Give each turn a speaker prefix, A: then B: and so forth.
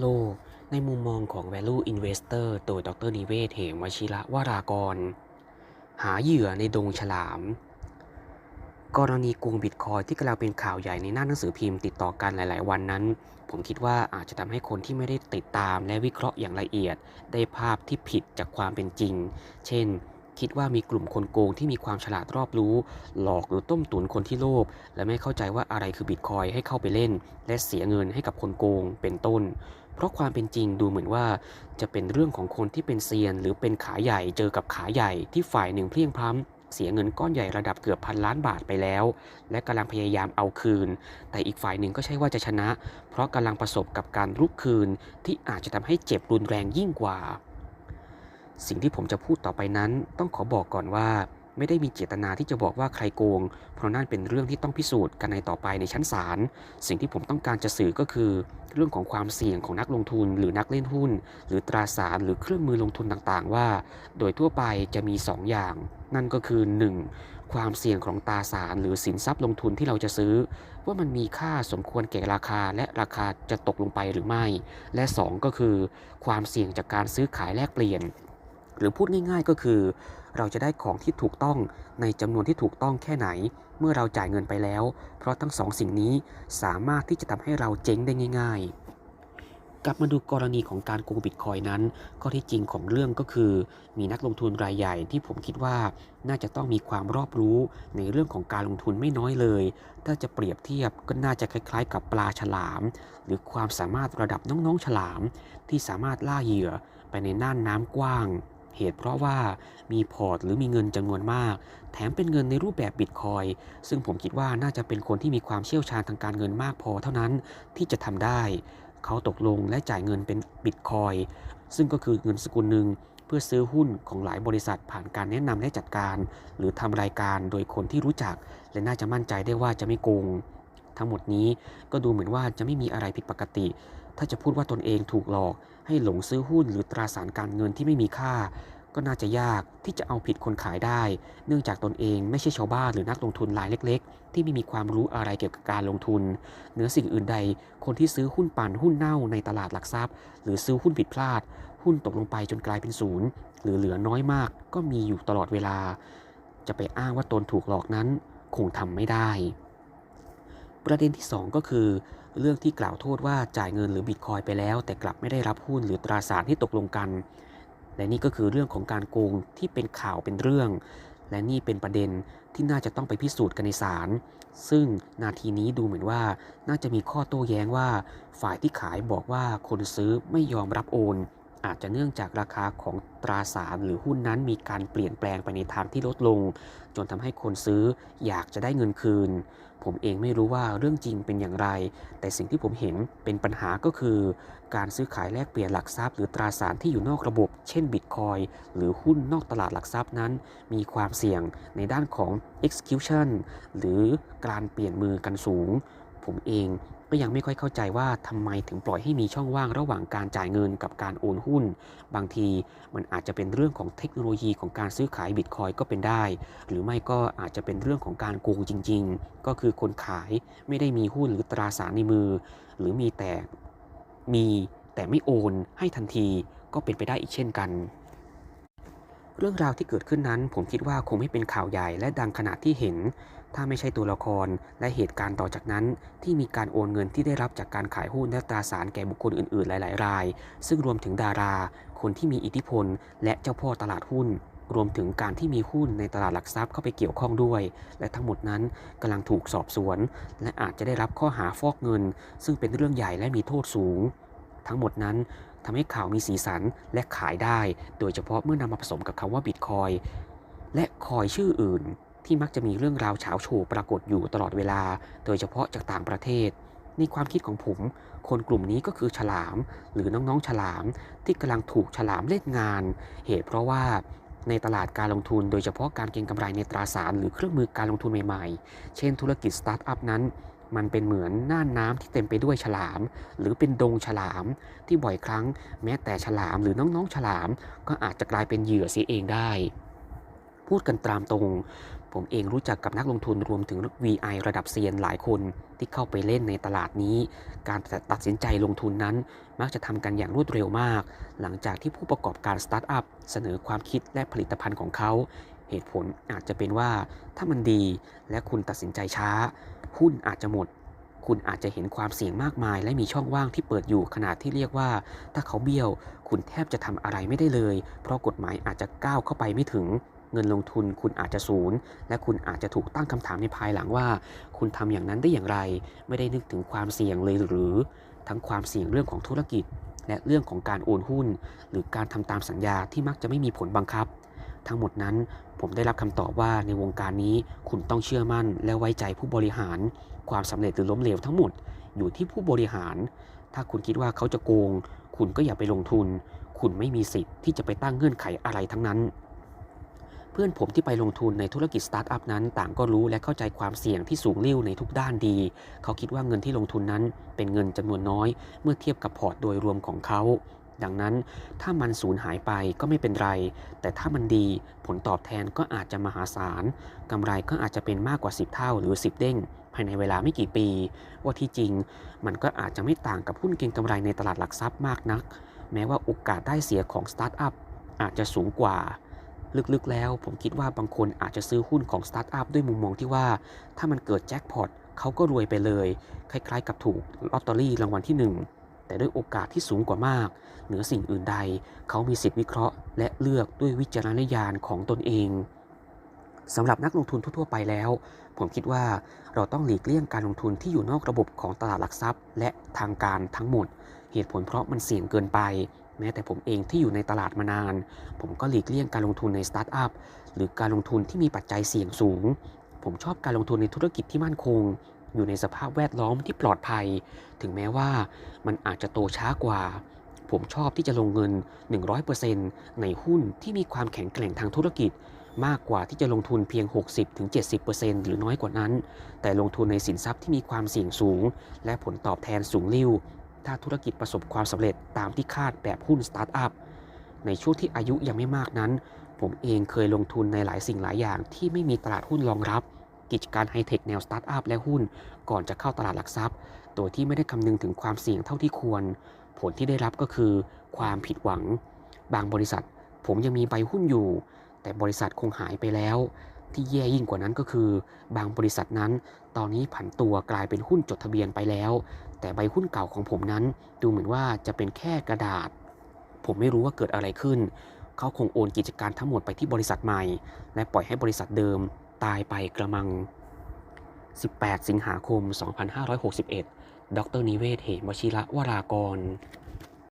A: โลก ในมุมมองของ Value Investor โดยดรนิเวศเหมวชิระวรากร หาเหยื่อในดงฉลาม กรณีโกงบิตคอยที่กำลังเป็นข่าวใหญ่ในหน้าหนังสือพิมพ์ติดต่อกันหลาย ๆ วันนั้น ผมคิดว่าอาจจะทำให้คนที่ไม่ได้ติดตามและวิเคราะห์อย่างละเอียด ได้ภาพที่ผิดจากความเป็นจริง เช่น คิดว่ามีกลุ่มคนโกงที่มีความฉลาดรอบรู้ หลอกหรือต้มตุ๋นคนที่โลภและไม่เข้าใจว่าอะไรคือบิตคอยให้เข้าไปเล่น และเสียเงินให้กับคนโกงเป็นต้น เพราะความเป็นจริงดูเหมือนว่า จะเป็นเรื่องของคนที่เป็นเซียน หรือเป็นขาใหญ่เจอกับขาใหญ่ที่ฝ่ายหนึ่งเพลียงพล้ำเสียเงินก้อนใหญ่ระดับเกือบพันล้านบาทไปแล้ว และกำลังพยายามเอาคืน แต่อีกฝ่ายหนึ่งก็ใช่ว่าจะชนะ เพราะกำลังประสบกับการลุกคืนที่อาจจะทำให้เจ็บรุนแรงยิ่งกว่า สิ่งที่ผมจะพูดต่อไปนั้น ต้องขอบอกก่อนว่า ไม่ได้มีเจตนาที่จะบอกว่าใครโกง เพราะนั่นเป็นเรื่องที่ต้องพิสูจน์กันในต่อไปในชั้นศาลสิ่งที่ผมต้องการจะสื่อก็คือ เรื่องของความเสี่ยงของนักลงทุน หรือนักเล่นหุ้น หรือตราสารหรือเครื่องมือลงทุนต่างๆ ว่า โดยทั่วไปจะมี 2 อย่าง นั่นก็คือ 1. ความเสี่ยงของตราสารหรือสินทรัพย์ลงทุนที่เราจะซื้อ ว่ามันมีค่าสมควรแก่ราคาและราคาจะตกลงไปหรือไม่ และ 2 ก็คือ ความเสี่ยงจากการซื้อขายแลกเปลี่ยน หรือพูดง่ายๆก็คือ เราจะได้ของที่ถูกต้องในจำนวนที่ถูกต้องแค่ไหน เมื่อเราจ่ายเงินไปแล้ว เพราะทั้งสองสิ่งนี้สามารถที่จะทำให้เราเจ๊งได้ง่าย ๆกลับมาดูกรณีของการโกงบิตคอยนั้น ก็ที่จริงของเรื่องก็คือ มีนักลงทุนรายใหญ่ที่ผมคิดว่า น่าจะต้องมีความรอบรู้ในเรื่องของการลงทุนไม่น้อยเลย ถ้าจะเปรียบเทียบก็น่าจะคล้ายๆ กับปลาฉลาม หรือความสามารถระดับน้องๆฉลาม ที่สามารถล่าเหยื่อไปในน่านน้ำกว้าง เหตุเพราะว่ามีพอร์ตหรือมีเงินจำนวนมาก แถมเป็นเงินในรูปแบบบิตคอยซึ่งผมคิดว่าน่าจะเป็นคนที่มีความเชี่ยวชาญทางการเงินมากพอเท่านั้นที่จะทำได้ เขาตกลงและจ่ายเงินเป็นบิตคอยซึ่งก็คือเงินสกุลหนึ่งเพื่อซื้อหุ้นของหลายบริษัทผ่านการแนะนำและจัดการ หรือทำรายการโดยคนที่รู้จัก และน่าจะมั่นใจได้ว่าจะไม่โกงทั้งหมดนี้ก็ดูเหมือนว่าจะไม่มีอะไรผิดปกติ ถ้าจะพูดว่าตนเองถูกหลอกให้หลงซื้อหุ้นหรือตราสารการเงินที่ไม่มีค่า ก็น่าจะยากที่จะเอาผิดคนขายได้ เนื่องจากตนเองไม่ใช่ชาวบ้านหรือนักลงทุนรายเล็ก ๆ ที่ไม่มีความรู้อะไรเกี่ยวกับการลงทุนเหนือสิ่งอื่นใด คนที่ซื้อหุ้นปั่นหุ้นเน่าในตลาดหลักทรัพย์ หรือซื้อหุ้นผิดพลาด หุ้นตกลงไปจนกลายเป็นศูนย์หรือเหลือน้อยมาก ก็มีอยู่ตลอดเวลา จะไปอ้างว่าตนถูกหลอกนั้น คงทำไม่ได้ ประเด็นที่ 2 ก็คือ เรื่องที่กล่าวโทษว่าจ่ายเงินหรือบิตคอยไปแล้ว แต่กลับไม่ได้รับหุ้นหรือตราสารที่ตกลงกัน และนี่ก็คือเรื่องของการโกงที่เป็นข่าวเป็นเรื่อง และนี่เป็นประเด็นที่น่าจะต้องไปพิสูจน์กันในศาลซึ่งนาทีนี้ดูเหมือนว่าน่าจะมีข้อโต้แย้งว่า ฝ่ายที่ขายบอกว่าคนซื้อไม่ยอมรับโอน อาจจะเนื่องจากราคาของตราสารหรือหุ้นนั้นมีการเปลี่ยนแปลงไปในทางที่ลดลง จนทำให้คนซื้ออยากจะได้เงินคืน ผมเองไม่รู้ว่าเรื่องจริงเป็นอย่างไร แต่สิ่งที่ผมเห็นเป็นปัญหาก็คือ การซื้อขายแลกเปลี่ยนหลักทรัพย์หรือตราสารที่อยู่นอกระบบ เช่นบิตคอยหรือหุ้นนอกตลาดหลักทรัพย์นั้น มีความเสี่ยงในด้านของ execution หรือการเปลี่ยนมือกันสูง ผมเอง ก็ยังไม่ค่อยเข้าใจว่าทำไมถึงปล่อยให้มีช่องว่างระหว่างการจ่ายเงินกับการโอนหุ้น บางทีมันอาจจะเป็นเรื่องของเทคโนโลยีของการซื้อขายบิตคอยก็เป็นได้ หรือไม่ก็อาจจะเป็นเรื่องของการโกงจริง ๆ ก็คือคนขายไม่ได้มีหุ้นหรือตราสารในมือ หรือมีแต่มีแต่ไม่โอนให้ทันทีก็เป็นไปได้อีกเช่นกัน เรื่องราวที่เกิดขึ้นนั้น ผมคิดว่าคงไม่เป็นข่าวใหญ่และดังขนาดที่เห็น ถ้าไม่ใช่ตัวละครและเหตุการณ์ต่อจากนั้น ที่มีการโอนเงินที่ได้รับจากการขายหุ้นและตราสารแก่บุคคลอื่นๆ หลายๆ ราย ซึ่งรวมถึงดารา คนที่มีอิทธิพล และเจ้าพ่อตลาดหุ้น รวมถึงการที่มีหุ้นในตลาดหลักทรัพย์เข้าไปเกี่ยวข้องด้วย และทั้งหมดนั้นกำลังถูกสอบสวน และอาจจะได้รับข้อหาฟอกเงิน ซึ่งเป็นเรื่องใหญ่และมีโทษสูง ทั้งหมดนั้น ทำให้ข่าวมีสีสันและขายได้ โดยเฉพาะเมื่อนำมาผสมกับคำว่าบิตคอยและคอยชื่ออื่น ที่มักจะมีเรื่องราวเฉาโฉปรากฏอยู่ตลอดเวลา โดยเฉพาะจากต่างประเทศ ในความคิดของผม คนกลุ่มนี้ก็คือฉลาม หรือน้องๆฉลาม ที่กำลังถูกฉลามเล่นงาน เหตุเพราะว่าในตลาดการลงทุนโดยเฉพาะการเก็งกำไรในตราสารหรือเครื่องมือการลงทุนใหม่ๆ เช่นธุรกิจสตาร์ทอัพนั้น มันเป็นเหมือนน่านน้ำที่เต็มไปด้วยฉลาม หรือเป็นดงฉลาม ที่บ่อยครั้งแม้แต่ฉลามหรือน้องๆฉลาม ก็อาจจะกลายเป็นเหยื่อเสียเองได้ พูดกันตามตรง ผมเองรู้จักกับนักลงทุนรวมถึง VI ระดับเซียนหลายคนที่เข้าไปเล่นในตลาดนี้ การตัดสินใจลงทุนนั้น มักจะทำกันอย่างรวดเร็วมาก หลังจากที่ผู้ประกอบการสตาร์ทอัพเสนอความคิดและผลิตภัณฑ์ของเขาเหตุผลอาจจะเป็นว่าถ้ามันดีและคุณตัดสินใจช้า หุ้นอาจจะหมด คุณอาจจะเห็นความเสี่ยงมากมาย และมีช่องว่างที่เปิดอยู่ขนาดที่เรียกว่า ถ้าเขาเบี้ยว คุณแทบจะทำอะไรไม่ได้เลย เพราะกฎหมายอาจจะก้าวเข้าไปไม่ถึง เงินลงทุนคุณอาจจะศูนย์ และคุณอาจจะถูกตั้งคำถามในภายหลังว่า คุณทำอย่างนั้นได้อย่างไร ไม่ได้นึกถึงความเสี่ยงเลยหรือ ทั้งความเสี่ยงเรื่องของธุรกิจ และเรื่องของการโอนหุ้น หรือการทำตามสัญญาที่มักจะไม่มีผลบังคับ ทั้งหมดนั้นผมได้รับคำตอบว่าในวงการนี้คุณต้องเชื่อมั่นและไว้ใจผู้บริหาร ความสำเร็จหรือล้มเหลวทั้งหมดอยู่ที่ผู้บริหาร ถ้าคุณคิดว่าเขาจะโกง คุณก็อย่าไปลงทุน คุณไม่มีสิทธิ์ที่จะไปตั้งเงื่อนไขอะไรทั้งนั้น เพื่อนผมที่ไปลงทุนในธุรกิจสตาร์ทอัพนั้นต่างก็รู้และเข้าใจความเสี่ยงที่สูงลิ่วในทุกด้านดี เขาคิดว่าเงินที่ลงทุนนั้นเป็นเงินจำนวนน้อย เมื่อเทียบกับพอร์ตโดยรวมของเขา ดังนั้นถ้ามันสูญหายไปก็ไม่เป็นไร แต่ถ้ามันดีผลตอบแทนก็อาจจะมหาศาลกำไรก็อาจจะเป็นมากกว่า 10 เท่าหรือ 10 เด้ง ภายในเวลาไม่กี่ปี ว่าที่จริง มันก็อาจจะไม่ต่างกับหุ้นเก็งกำไรในตลาดหลักทรัพย์มากนัก แม้ว่าโอกาสได้เสียของสตาร์ทอัพอาจจะสูงกว่า ลึกๆแล้ว ผมคิดว่าบางคนอาจจะซื้อหุ้นของสตาร์ทอัพด้วยมุมมองที่ว่า ถ้ามันเกิดแจ็คพอตเขาก็รวยไปเลย คล้ายๆ กับถูกลอตเตอรี่รางวัลที่ 1 แต่ด้วยโอกาสที่สูงกว่ามาก เหนือสิ่งอื่นใด เขามีสิทธิวิเคราะห์ และเลือกด้วยวิจารณญาณของตนเองสำหรับนักลงทุนทั่วไปแล้ว ผมคิดว่าเราต้องหลีกเลี่ยงการลงทุนที่อยู่นอกระบบของตลาดหลักทรัพย์ และทางการทั้งหมด เหตุผลเพราะมันเสี่ยงเกินไป แม้แต่ผมเองที่อยู่ในตลาดมานาน ผมก็หลีกเลี่ยงการลงทุนในสตาร์ทอัพหรือการลงทุนที่มีปัจจัยเสี่ยงสูง ผมชอบการลงทุนในธุรกิจที่มั่นคง อยู่ในสภาพแวดล้อมที่ปลอดภัย ถึงแม้ว่ามันอาจจะโตช้ากว่า ผมชอบที่จะลงเงิน 100%ในหุ้นที่มีความแข็งแกร่งทางธุรกิจ มากกว่าที่จะลงทุนเพียง 60-70%หรือน้อยกว่านั้น แต่ลงทุนในสินทรัพย์ที่มีความเสี่ยงสูง และผลตอบแทนสูงลิ่วถ้าธุรกิจประสบความสำเร็จตามที่คาดแบบหุ้นสตาร์ทอัพในช่วงที่อายุยังไม่มากนั้น ผมเองเคยลงทุนในหลายสิ่งหลายอย่างที่ไม่มีตลาดหุ้นรองรับ กิจการไฮเทคแนวสตาร์ทอัพและหุ้น ก่อนจะเข้าตลาดหลักทรัพย์ โดยที่ไม่ได้คำนึงถึงความเสี่ยงเท่าที่ควร ผลที่ได้รับก็คือ ความผิดหวัง บางบริษัท ผมยังมีใบหุ้นอยู่ แต่บริษัทคงหายไปแล้ว ที่แย่ยิ่งกว่านั้นก็คือ บางบริษัทนั้น ตอนนี้ผันตัวกลายเป็นหุ้นจดทะเบียนไปแล้ว แต่ใบหุ้นเก่าของผมนั้น ดูเหมือนว่าจะเป็นแค่กระดาษ ผมไม่รู้ว่าเกิดอะไรขึ้นเขาคงโอนกิจการทั้งหมดไปที่บริษัทใหม่ และปล่อยให้บริษัทเดิม ตายไปกระมัง 18 สิงหาคม 2561 ดรนิเวศ เหมวชิระวรากร